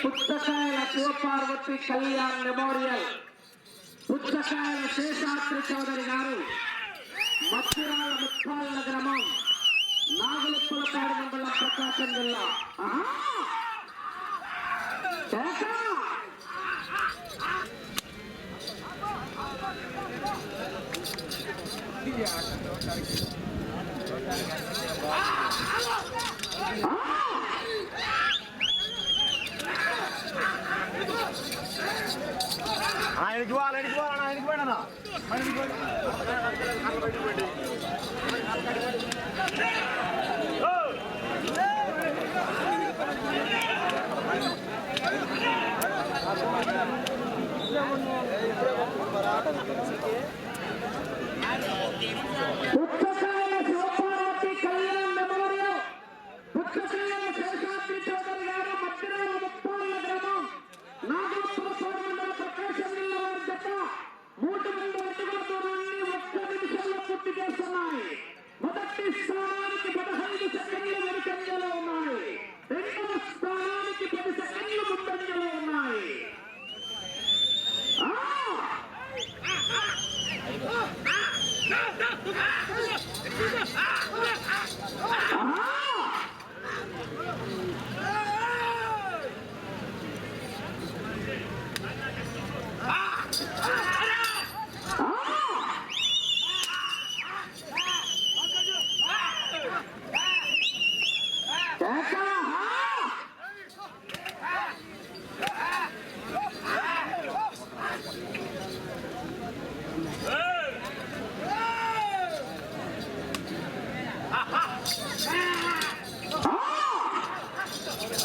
புத்தகாயல சிவபார்வತಿ Kalyan memorial Puchakayala Seshadri Chowdary గారు మత్తురాల ముప్పాల గ్రామం నాగలపులపాడు మండలం ప్రకాశం జిల్లా ఆ মানে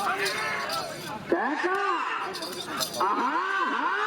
Back up! Aha! aha.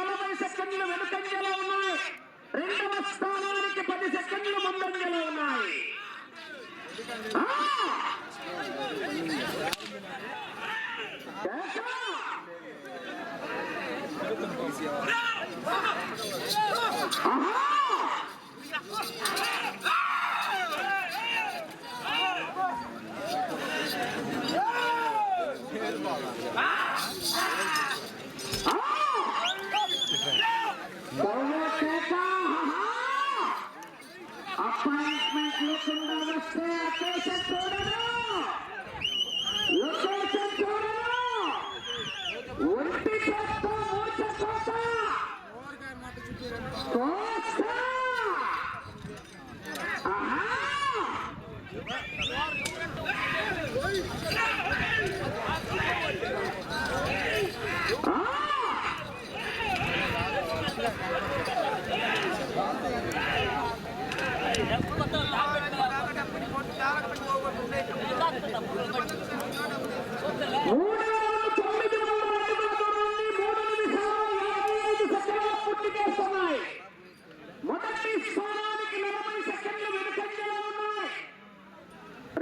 నలభై సెకండ్లు వెనుకంజలో ఉన్నాయి రెండవ స్థానానికి పది సెకండ్లు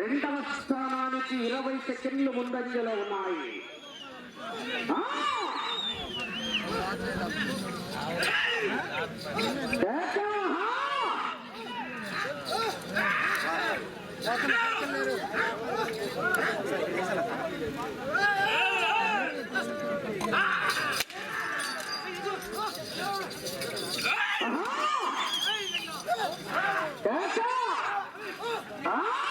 రెండవ స్థానానికి ఇరవై సెకండ్లు ముందంజలో ఉన్నాయి. Ah!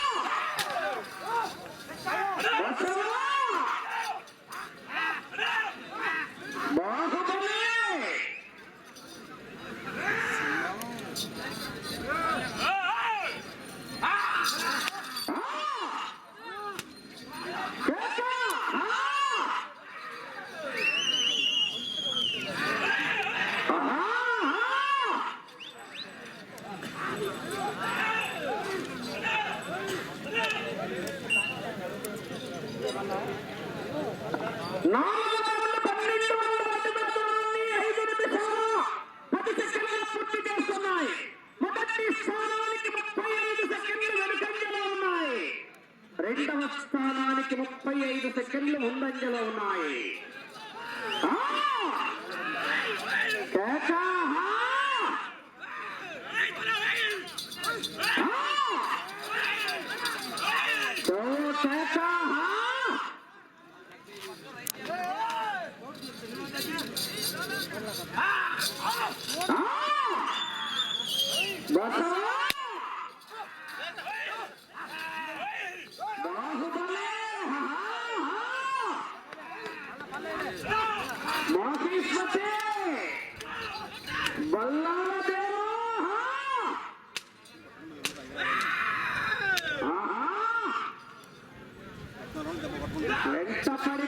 రెండవ స్థానానికి ముప్పై ఐదు సెకండ్లు ముందంజలో ఉన్నాయి. కేశవ్!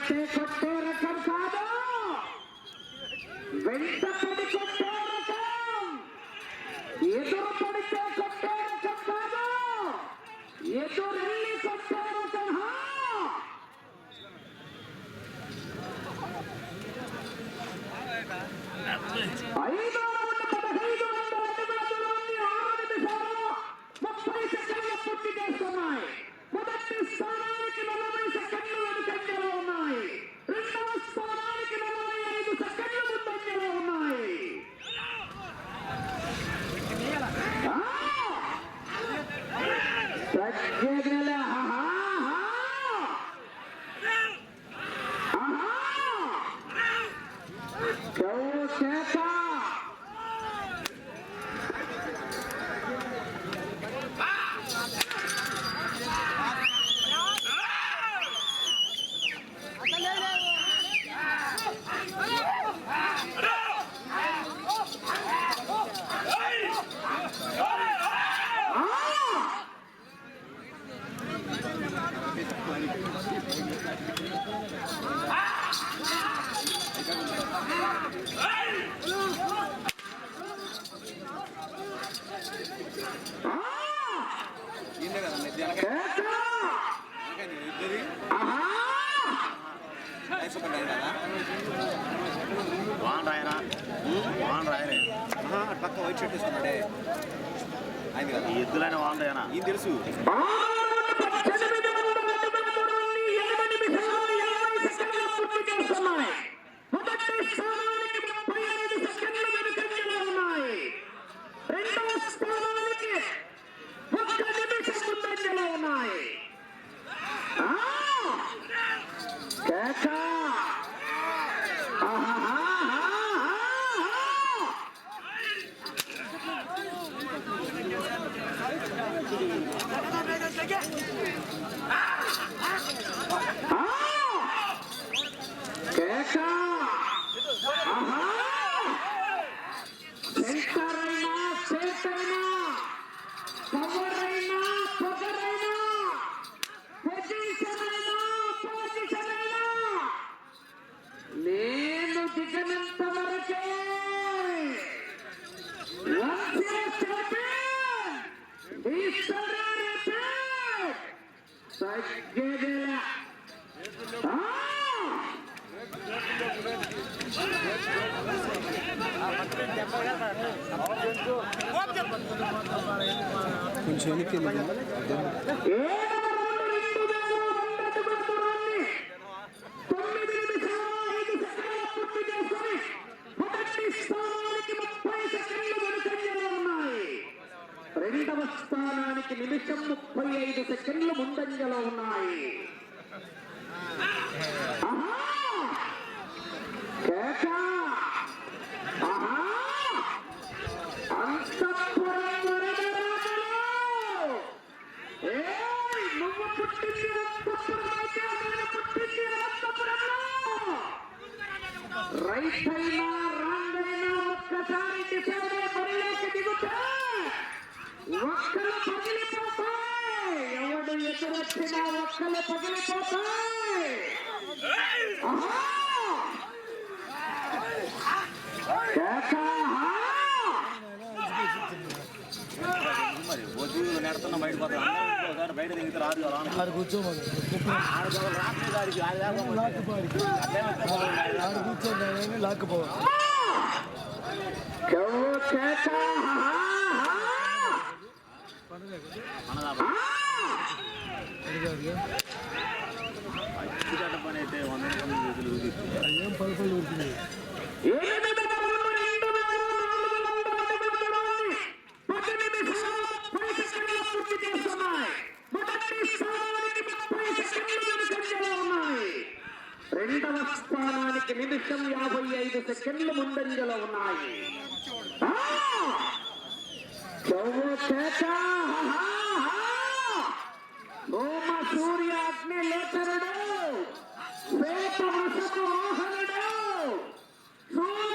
শেখ হচ্ছে షర్ట్ తీసుకున్నాడే ఆయన ఎద్దులైన వాళ్ళదేనా ఇది తెలుసు? రెండవ స్థానానికి నిమిషం ముప్పై ఐదు సెకండ్లు ముందంజలో ఉన్నాయి. కేకా రైతైనా రాండైనా ఒక్కసారి డిసెంబర్ బరిలోకి దిగుతా ఒక్కలు పగిలిపోతాయి మరి వదిలి నడుతున్నా బయటపడతా ఆడ బయట దిగితే రాదు కదా ఆడ కూర్చోమని. ఆడ రాత్రి దానికి ఆడ కూర్చోమని లాక్కుపోవాలి. అయ్యేం పదకొండు నిమిషం యాభై ఐదు సెకండ్ల ముందంజలో ఉన్నాయి. సోమ సూర్య అగ్ని లేఖరుడు శ్వేత వృషభ మోహనుడు సూర్య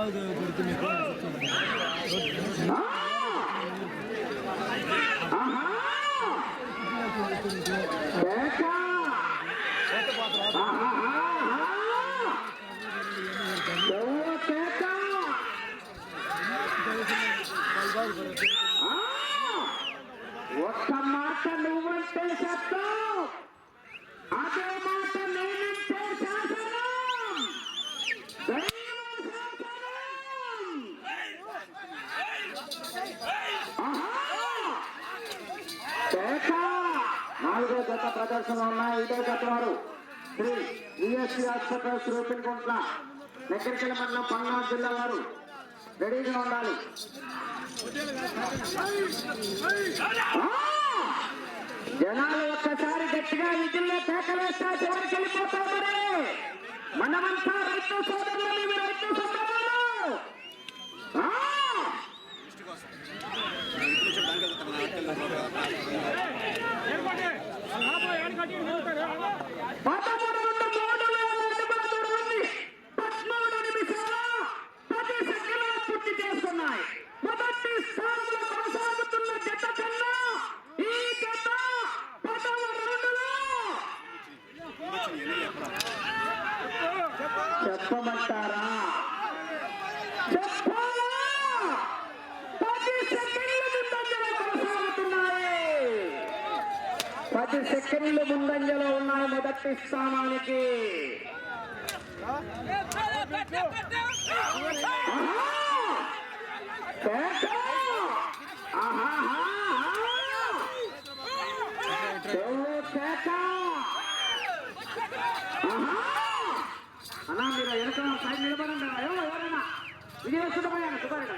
బాగా పడుతుంది ఒక్క మాట నువ్వంటే చెప్తా నాలుగో జత ప్రదర్శన ఉన్న ఇదే జత వారు. శ్రీ విఎస్సీ ఆస్పత్రి రూపించుకుంటున్న నెక్కడికెళ్ళ మండలం పల్నాడు జిల్లా వారు. రెడీగా ఉండాలి. జనాలు ఒక్కసారి గట్టిగా విధుల్లో పేకలు వేస్తా చివరికి వెళ్ళిపోతారు మనమంతా రైతు సోదరులు రైతు సోదరులు. ఏర్పాటు మొదటి స్థానానికి అన్నా మీరు వెనక సైడ్ నిలబడండి ఏమో ఎవరైనా విజయవస్తుండపోయాను సుమారు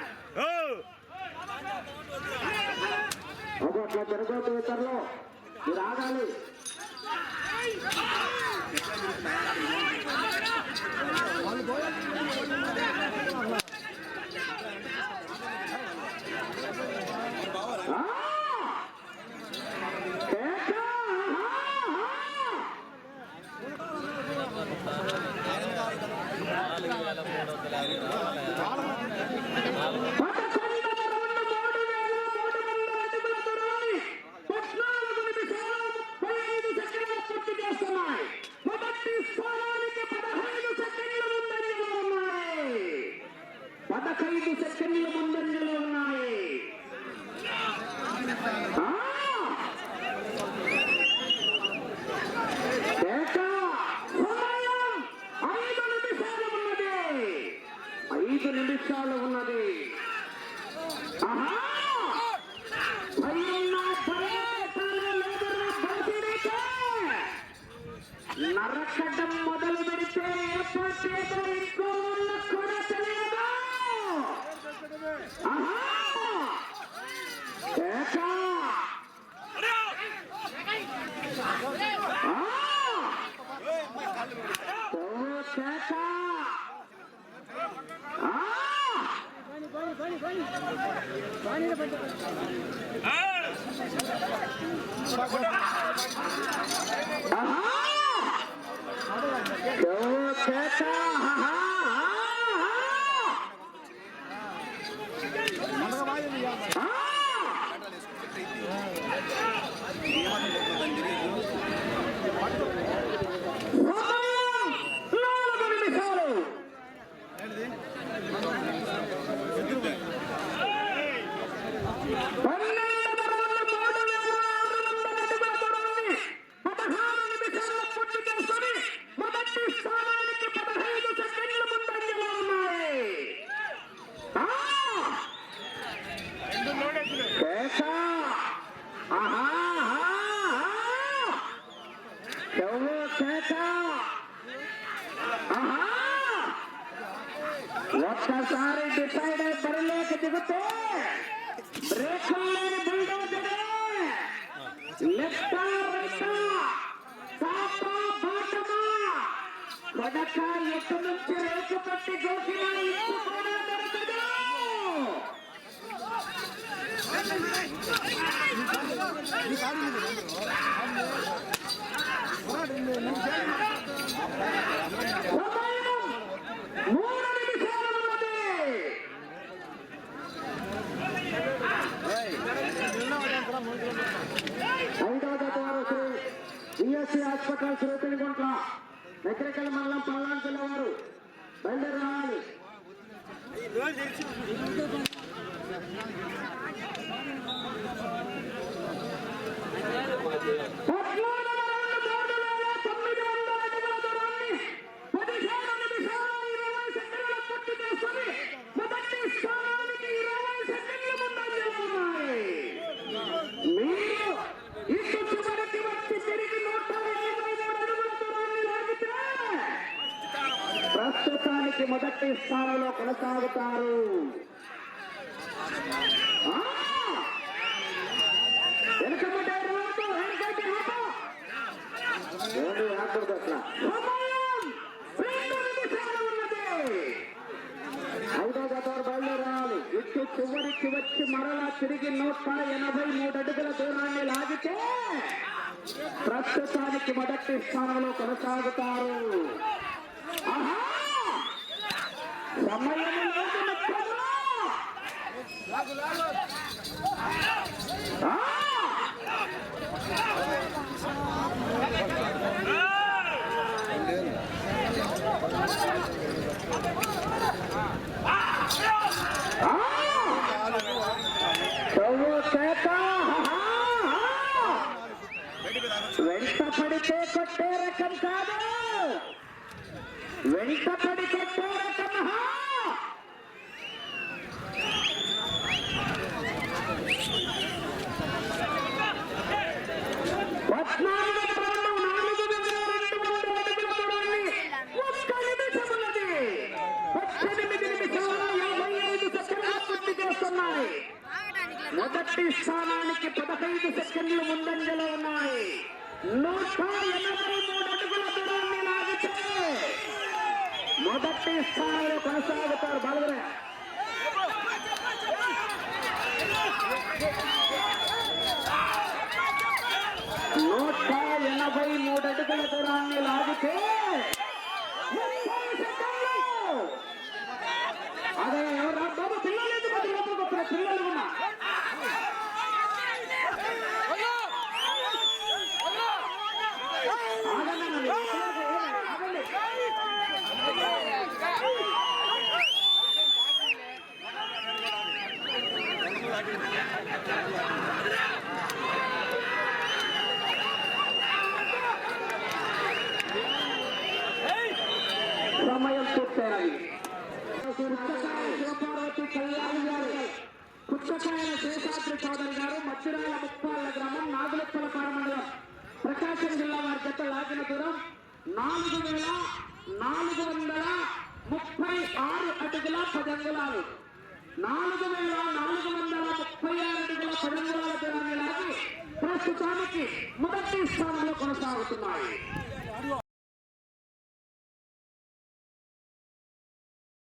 ఒకట్లో జరగబోతు ఇతరులు. మీరు ఆగాలి. One boy. కొడక ఎటు నుంచి రేకు పట్టి దోకినా ఇంటి కూడా దొరకదు ఈ కారు మండలం పల్నాడు జిల్లా బండి రావాలి Oh! ఉండకూడదు అట్లా హైదరాబాద్ బయలుదేరాలి. ఇటు చివరికి వచ్చి మరలా తిరిగి నూట ఎనభై మూడు అడుగుల దూరాన్ని లాగితే ప్రస్తుతానికి మొదటి స్థానంలో కొనసాగుతారు. సమయం వెంట పడితే కొట్టే రకం మొదటి స్థానంలో కొనసాగుతారు బాలవరయ్య నూట ఎనభై మూడు అడుగుల దూరాన్ని లాగితే అదే ఎవరు బాబు పిల్లలు ఎందుకు పిల్లలు ఉన్నా.